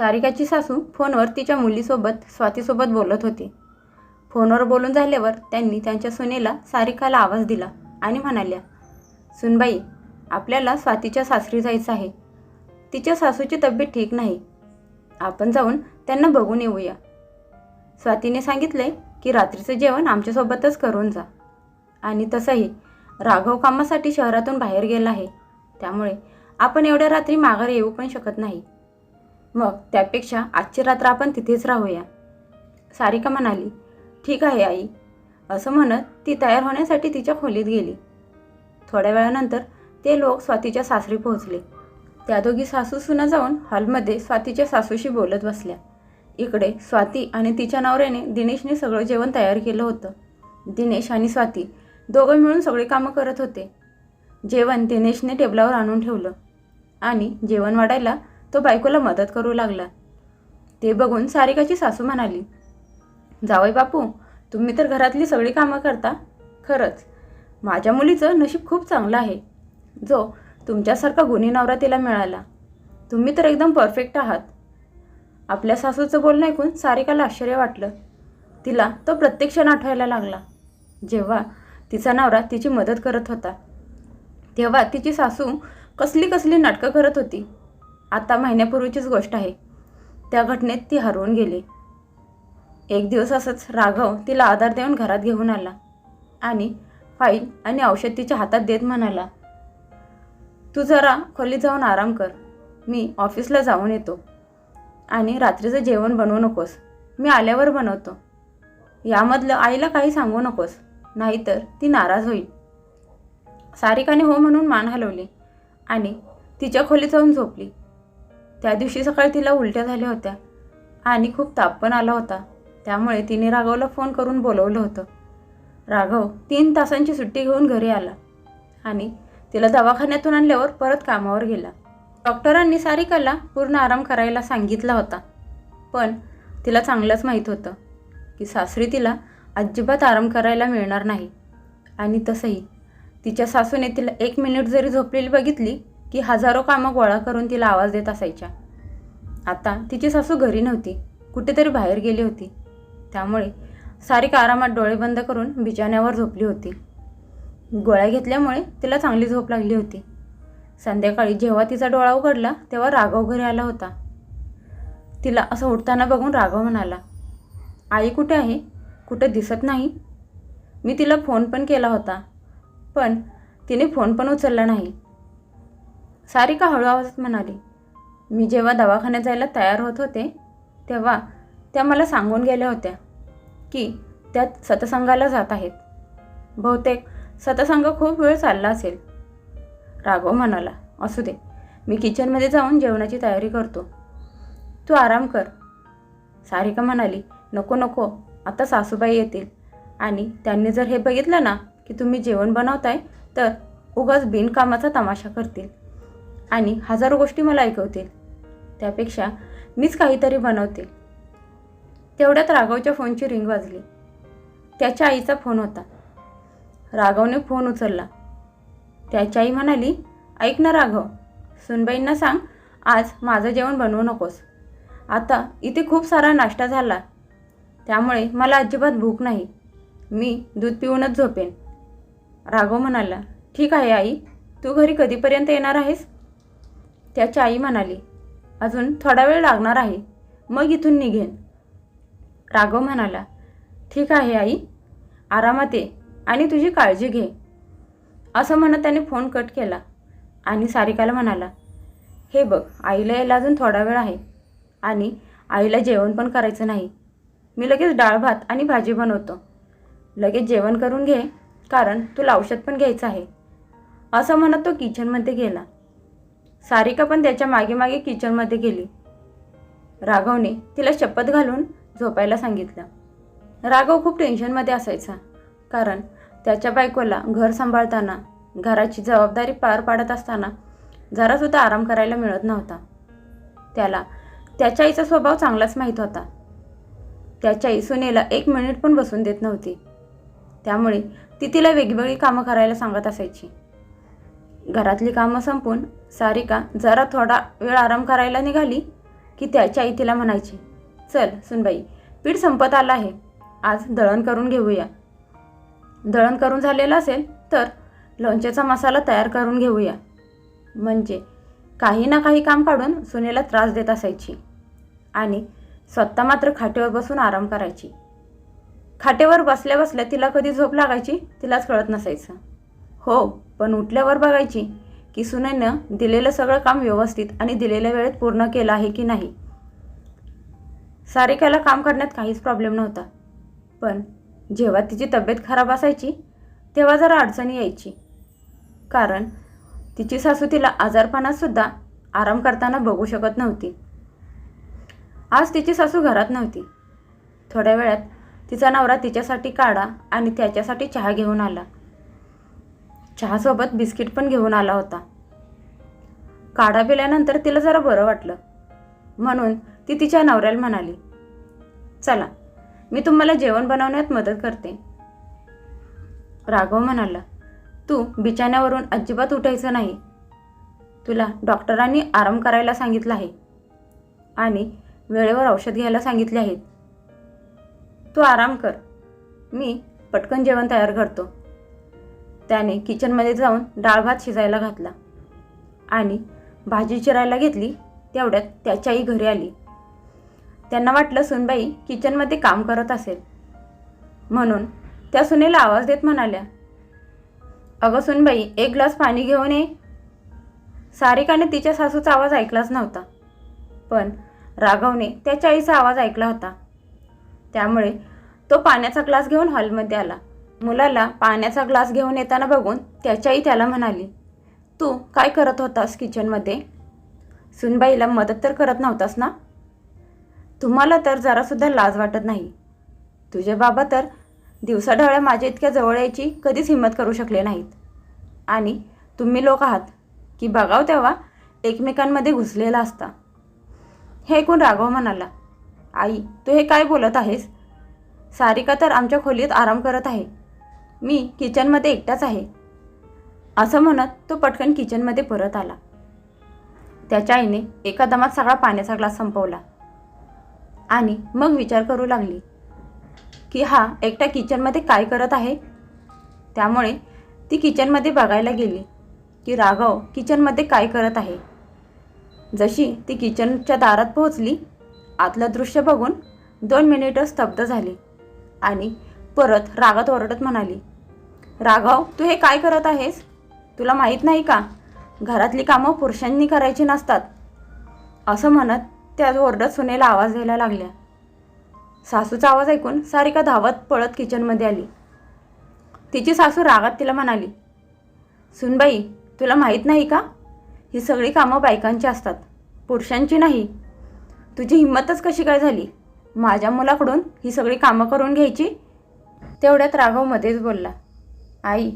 सारिकाची सासू फोनवर तिच्या मुलीसोबत स्वातीसोबत बोलत होती. फोनवर बोलून झाल्यावर त्यांनी त्यांच्या सुनेला सारिकाला आवाज दिला आणि म्हणाल्या सुनबाई आपल्याला स्वातीच्या सासरी जायचं आहे. तिच्या सासूची तब्येत ठीक नाही. आपण जाऊन त्यांना बघून येऊया. स्वातीने सांगितले की रात्रीचं जेवण आमच्यासोबतच करून जा. आणि तसंही राघव कामासाठी शहरातून बाहेर गेला आहे. त्यामुळे आपण एवढ्या रात्री माघार येऊ पण शकत नाही. मग त्यापेक्षा आजची रात्र आपण तिथेच राहूया. सारिका म्हणाली ठीक आहे आई. असं म्हणत ती तयार होण्यासाठी तिच्या खोलीत गेली. थोड्या वेळानंतर ते लोक स्वातीच्या सासरी पोहोचले. त्या दोघी सासू सुना जाऊन हॉलमध्ये स्वातीच्या सासूशी बोलत बसल्या. इकडे स्वाती आणि तिच्या नवऱ्याने दिनेशने सगळं जेवण तयार केलं होतं. दिनेश आणि स्वाती दोघं मिळून सगळी कामं करत होते. जेवण दिनेशने टेबलावर आणून ठेवलं आणि जेवण वाढायला तो बायकोला मदत करू लागला. ते बघून सारिकाची सासू म्हणाली जावई बापू तुम्ही तर घरातली सगळी कामं करता. खरंच. माझ्या मुलीचं नशीब खूप चांगलं आहे. जो तुमच्यासारखा गुन्हे नवरा तिला मिळाला. तुम्ही तर एकदम परफेक्ट आहात. आपल्या सासूचं बोलणं ऐकून सारिकाला आश्चर्य वाटलं. तिला तो प्रत्यक्ष आठवायला लागला. जेव्हा तिचा नवरा तिची मदत करत होता तेव्हा तिची सासू कसली कसली नाटकं करत होती. आता महिन्यापूर्वीचीच गोष्ट आहे. त्या घटनेत ती हरवून गेली. एक दिवस असंच राघव तिला आधार देऊन घरात घेऊन आला आणि फाईल आणि औषध तिच्या हातात देत म्हणाला तू जरा खोलीत जाऊन आराम कर. मी ऑफिसला जाऊन येतो आणि रात्रीचं जेवण बनवू नकोस. मी आल्यावर बनवतो. यामधलं आईला काही सांगू नकोस नाहीतर ती नाराज होईल. सारिकाने हो म्हणून मान हलवली आणि तिच्या खोलीत जाऊन झोपली. त्या दिवशी सकाळी तिला उलट्या झाल्या होत्या. आणि खूप ताप पण आला होता. त्यामुळे तिने राघवला फोन करून बोलवलं होतं. राघव तीन तासांची सुट्टी घेऊन घरी आला आणि तिला दवाखान्यातून आणल्यावर परत कामावर गेला. डॉक्टरांनी सारिकाला पूर्ण आराम करायला सांगितला होता. पण तिला चांगलंच माहीत होतं की सासरी तिला अजिबात आराम करायला मिळणार नाही. आणि तसंही तिच्या सासूने तिला एक मिनिट जरी झोपलेली बघितली की हजारो कामं गोळा करून तिला आवाज देत असायच्या. आता तिची सासू घरी नव्हती कुठेतरी बाहेर गेली होती. त्यामुळे सारिक आरामात डोळे बंद करून बिछाण्यावर झोपली होती. गोळ्या घेतल्यामुळे तिला चांगली झोप लागली होती. संध्याकाळी जेव्हा तिचा डोळा उघडला तेव्हा राघव घरी आला होता. तिला असं उठताना बघून राघव म्हणाला आई कुठे आहे? कुठे दिसत नाही? मी तिला फोन पण केला होता पण तिने फोन पण उचलला नाही. सारिका हळू आवाजात म्हणाली मी जेव्हा दवाखान्यात जायला तयार होत होते तेव्हा त्या मला सांगून गेल्या होत्या की त्या सतसंगाला जात आहेत. बहुतेक सतसंग खूप वेळ चालला असेल. राघव म्हणाला असू दे मी किचनमध्ये जाऊन जेवणाची तयारी करतो. तू आराम कर. सारिका म्हणाली नको नको आता सासूबाई येतील. आणि त्यांनी जर हे बघितलं ना की तुम्ही जेवण बनवताय तर उगाच बिनकामाचा तमाशा करतील. आणि हजारो गोष्टी मला ऐकवतील. त्यापेक्षा मीच काहीतरी बनवते. तेवढ्यात राघवच्या फोनची रिंग वाजली. त्याच्या आईचा फोन होता. राघवने फोन उचलला. त्याची आई म्हणाली ऐक ना राघव सुनबाईंना सांग आज माझं जेवण बनवू नकोस. आता इथे खूप सारा नाश्ता झाला. त्यामुळे मला अजिबात भूक नाही. मी दूध पिऊनच झोपेन. राघव म्हणाला ठीक आहे आई तू घरी कधीपर्यंत येणार आहेस? त्याची आई म्हणाली अजून थोडा वेळ लागणार आहे मग इथून निघेन. राघव म्हणाला ठीक आहे आई आरामात ये आणि तुझी काळजी घे. असं म्हणत त्याने फोन कट केला आणि सारिकाला म्हणाला हे बघ आईला यायला अजून थोडा वेळ आहे आणि आईला जेवण पण करायचं नाही. मी लगेच डाळ भात आणि भाजी बनवतो. लगेच जेवण करून घे कारण तुला औषध पण घ्यायचं आहे. असं म्हणत तो किचनमध्ये गेला. सारिका पण त्याच्यामागे मागे किचनमध्ये गेली. राघवने तिला शपथ घालून झोपायला सांगितलं. राघव खूप टेन्शनमध्ये असायचा कारण त्याच्या बायकोला घर सांभाळताना घराची जबाबदारी पार पाडत असताना जरासुद्धा आराम करायला मिळत नव्हता. त्याला त्याच्या आईचा स्वभाव चांगलाच माहीत होता. त्याच्या आई सुनेला एक मिनिट पण बसून देत नव्हती. त्यामुळे ती तिला वेगवेगळी कामं करायला सांगत असायची. घरातली कामं संपून सारिका जरा थोडा वेळ आराम करायला निघाली की त्याच्या आई तिला म्हणायची चल सुनबाई पीठ संपत आलं आहे. आज दळण करून घेऊया. दळण करून झालेलं असेल तर लोणच्याचा मसाला तयार करून घेऊया. म्हणजे काही ना काही काम काढून सुनेला त्रास देत असायची आणि स्वतः मात्र खाटेवर बसून आराम करायची. खाटेवर बसल्या बसल्या तिला कधी झोप लागायची? तिलाच कळत नसायचं. हो पण उठल्यावर बघायची की सुनेनं दिलेलं सगळं काम व्यवस्थित आणि दिलेल्या वेळेत पूर्ण केलं आहे की नाही. सारिकाला काम करण्यात काहीच प्रॉब्लेम नव्हता. पण जेव्हा तिची तब्येत खराब असायची तेव्हा जरा अडचणी यायची. कारण तिची सासू तिला आजारपणातसुद्धा आराम करताना बघू शकत नव्हती. आज तिची सासू घरात नव्हती. थोड्या वेळात तिचा नवरा तिच्यासाठी काढा आणि त्याच्यासाठी चहा घेऊन आला. चहासोबत बिस्किट पण घेऊन आला होता. काढा पिल्यानंतर तिला जरा बरं वाटलं. म्हणून ती तिच्या नवऱ्याला म्हणाली चला मी तुम्हाला जेवण बनवण्यात मदत करते. राघव म्हणाला तू बिछाण्यावरून अजिबात उठायचं नाही. तुला डॉक्टरांनी आराम करायला सांगितलं आहे आणि वेळेवर औषध घ्यायला सांगितले आहेत. तू आराम कर. मी पटकन जेवण तयार करतो. त्याने किचनमध्ये जाऊन डाळ भात शिजायला घातला. आणि भाजी चिरायला घेतली तेवढ्यात त्याच्याही घरी आली. त्यांना वाटलं सुनबाई किचनमध्ये काम करत असेल. म्हणून त्या सुनेला आवाज देत म्हणाल्या अगं सुनबाई एक ग्लास पाणी घेऊन ये. सारिकाने तिच्या सासूचा आवाज ऐकलाच नव्हता पण राघवने त्याच्या आईचा आवाज ऐकला होता. त्यामुळे तो पाण्याचा ग्लास घेऊन हॉलमध्ये आला. मुलाला पाण्याचा ग्लास घेऊन येताना बघून त्याच्याही त्याला म्हणाली तू काय करत होतास किचनमध्ये? सुनबाईला मदत तर करत नव्हतास ना? तुम्हाला तर जरासुद्धा लाज वाटत नाही. तुझे बाबा तर दिवसाढवळ्या माझ्या इतक्या जवळ यायची कधीच हिंमत करू शकले नाहीत. आणि तुम्ही लोक आहात की बघाव तेव्हा एकमेकांमध्ये घुसलेला असता. हे ऐकून राघव म्हणाला आई तू हे काय बोलत आहेस? सारिका तर आमच्या खोलीत आराम करत आहे. मी किचनमध्ये एकटाच आहे. असं म्हणत तो पटकन किचनमध्ये परत आला. त्याच्या आईने एका दमात सगळा पाण्याचा ग्लास संपवला. आणि मग विचार करू लागली की हा एकटा किचनमध्ये काय करत आहे? त्यामुळे ती किचनमध्ये बघायला गेली की राघव किचनमध्ये काय करत आहे. जशी ती किचनच्या दारात पोहोचली आतलं दृश्य बघून दोन मिनिटं स्तब्ध झाली आणि परत रागात ओरडत म्हणाली राघव तू हे काय करत आहेस? तुला माहीत नाही का? घरातली कामं पुरुषांनी करायची नसतात. असं म्हणत त्या ओरडत सुनेला आवाज द्यायला लागल्या. सासूचा आवाज ऐकून सारिका धावत पळत किचनमध्ये आली. तिची सासू रागात तिला म्हणाली सुनबाई तुला माहीत नाही का? ही सगळी कामं बायकांची असतात पुरुषांची नाही. तुझी हिंमतच कशी काय झाली? माझ्या मुलाकडून ही सगळी कामं करून घ्यायची? तेवढ्यात राघव मध्येच बोलला आई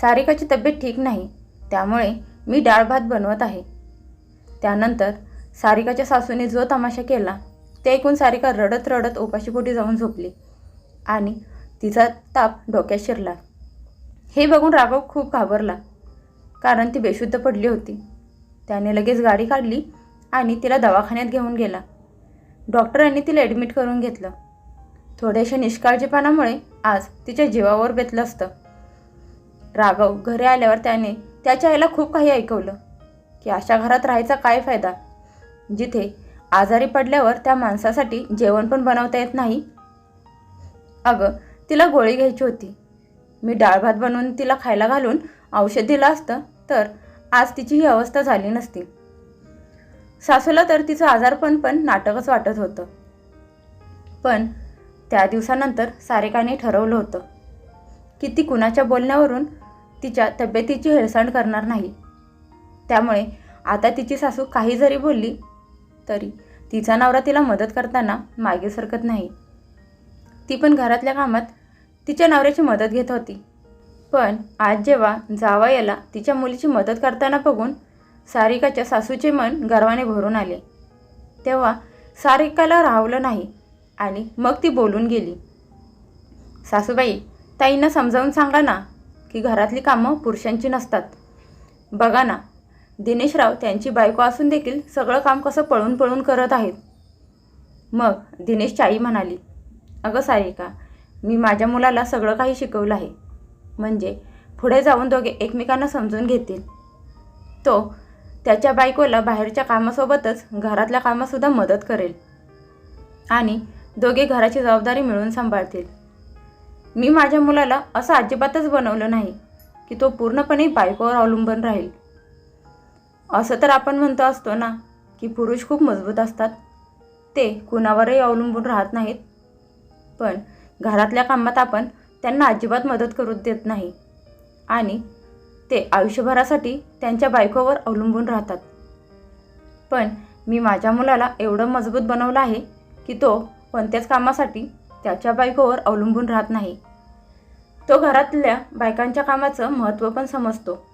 सारिकाची तब्येत ठीक नाही त्यामुळे मी डाळ भात बनवत आहे. त्यानंतर सारिकाच्या सासूने जो तमाशा केला ते ऐकून सारिका रडत रडत उपाशीपोटी जाऊन झोपली आणि तिचा ताप डोक्यात शिरला. हे बघून राघव खूप घाबरला कारण ती बेशुद्ध पडली होती. त्याने लगेच गाडी काढली आणि तिला दवाखान्यात घेऊन गेला. डॉक्टरांनी तिला ॲडमिट करून घेतलं. थोड्याशा निष्काळजीपणामुळे आज तिच्या जीवावर बेतलं असतं. राघव घरी आल्यावर त्याने त्याच्या आईला खूप काही ऐकवलं की अशा घरात राहायचा काय फायदा? जिथे आजारी पडल्यावर त्या माणसासाठी जेवण पण बनवता येत नाही. अगं तिला गोळी घ्यायची होती. मी डाळ भात बनवून तिला खायला घालून औषध दिलं असतं तर आज तिची ही अवस्था झाली नसती. सासूला तर तिचं आजारपण पण नाटकच वाटत होतं. पण त्या दिवसानंतर सारिकाने ठरवलं होतं की ती कुणाच्या बोलण्यावरून तिच्या तब्येतीची हेळसांड करणार नाही. त्यामुळे आता तिची सासू काही जरी बोलली तरी तिचा नवरा तिला मदत करताना मागे सरकत नाही. ती पण घरातल्या कामात तिच्या नवऱ्याची मदत घेत होती. पण आज जेव्हा जावयाला तिच्या मुलीची मदत करताना बघून सारिकाच्या सासूचे मन गर्वाने भरून आले. तेव्हा सारिकाला राहवलं नाही आणि मग ती बोलून गेली. सासूबाई ताईंना समजावून सांगा ना. की घरातली कामं पुरुषांची नसतात. बघा ना दिनेशराव त्यांची बायको असून देखील सगळं काम कसं पळून पळून करत आहेत. मग दिनेशची आई म्हणाली अगं सारिका मी माझ्या मुलाला सगळं काही शिकवलं आहे. म्हणजे पुढे जाऊन दोघे एकमेकांना समजून घेतील. तो त्याच्या बायकोला बाहेरच्या कामासोबतच घरातल्या कामासुद्धा मदत करेल. आणि दोघे घराची जबाबदारी मिळून सांभाळतील. मी माझ्या मुलाला असं अजिबातच बनवलं नाही की तो पूर्णपणे बायकोवर अवलंबून राहील. असं तर आपण म्हणतो असतो ना की पुरुष खूप मजबूत असतात. ते कुणावरही अवलंबून राहत नाहीत. पण घरातल्या कामात आपण त्यांना अजिबात मदत करू देत नाही. आणि ते आयुष्यभरासाठी त्यांच्या बायकोवर अवलंबून राहतात. पण मी माझ्या मुलाला एवढं मजबूत बनवलं आहे की तो कोणत्याच कामासाठी त्याच्या बायकोवर अवलंबून राहत नाही. तो घरातल्या बायकांच्या कामाचं महत्त्व पण समजतो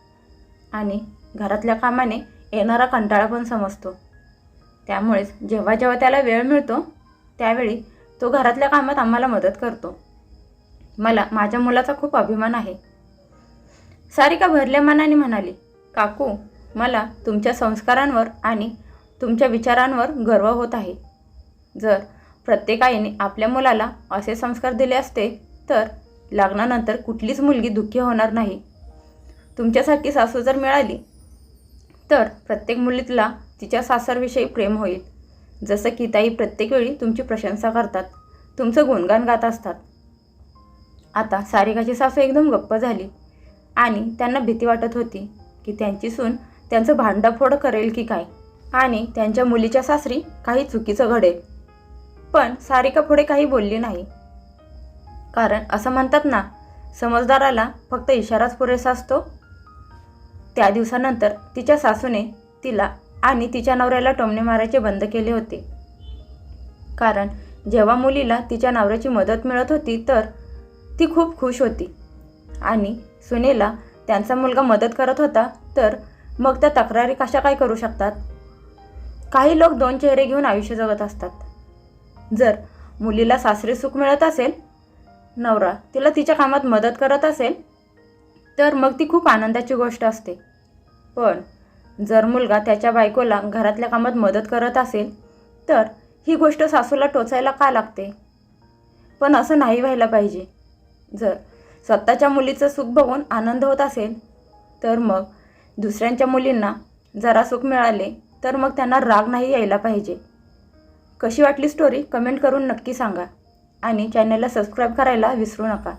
आणि घरातल्या कामाने येणारा कंटाळा पण समजतो. त्यामुळेच जेव्हा जेव्हा त्याला वेळ मिळतो त्यावेळी तो घरातल्या कामात आम्हाला मदत करतो. मला माझ्या मुलाचा खूप अभिमान आहे. सारिका भरल्या मनाने म्हणाली काकू मला तुमच्या संस्कारांवर आणि तुमच्या विचारांवर गर्व होत आहे. जर प्रत्येक आईने आपल्या मुलाला असे संस्कार दिले असते तर लग्नानंतर कुठलीच मुलगी दुःखी होणार नाही. तुमच्यासारखी सासू जर मिळाली तर प्रत्येक मुलीतला तिच्या सासरविषयी प्रेम होईल. जसं की ताई प्रत्येक वेळी तुमची प्रशंसा करतात तुमचं गुणगान गात असतात. आता सारिकाची सासू एकदम गप्प झाली आणि त्यांना भीती वाटत होती की त्यांची सून त्यांचं भांडाफोड करेल की काय? आणि त्यांच्या मुलीच्या सासरी काही चुकीचं घडेल. पण सारिका पुढे काही बोलली नाही. कारण असं म्हणतात ना समजदाराला फक्त इशाराच पुरेसा असतो. त्या दिवसानंतर तिच्या सासूने तिला आणि तिच्या नवऱ्याला टोमणे मारायचे बंद केले होते. कारण जेव्हा मुलीला तिच्या नवऱ्याची मदत मिळत होती तर ती खूप खुश होती. आणि सुनेला त्यांचा मुलगा मदत करत होता तर मग त्या तक्रारी कशा काय करू शकतात? काही लोक दोन चेहरे घेऊन आयुष्य जगत असतात. जर मुलीला सासरी सुख मिळत असेल नवरा तिला तिच्या कामात मदत करत असेल तर मग ती खूप आनंदाची गोष्ट असते. पण जर मुलगा त्याच्या बायकोला घरातल्या कामात मदत करत असेल तर ही गोष्ट सासूला टोचायला का लागते? पण असं नाही व्हायला पाहिजे. जर स्वतःच्या मुलीचं सुख बघून आनंद होत असेल तर मग दुसऱ्यांच्या मुलींना जरा सुख मिळाले तर मग त्यांना राग नाही यायला पाहिजे. कशी वाटली स्टोरी कमेंट करून नक्की सांगा. आणि चॅनलला सबस्क्राईब करायला विसरू नका.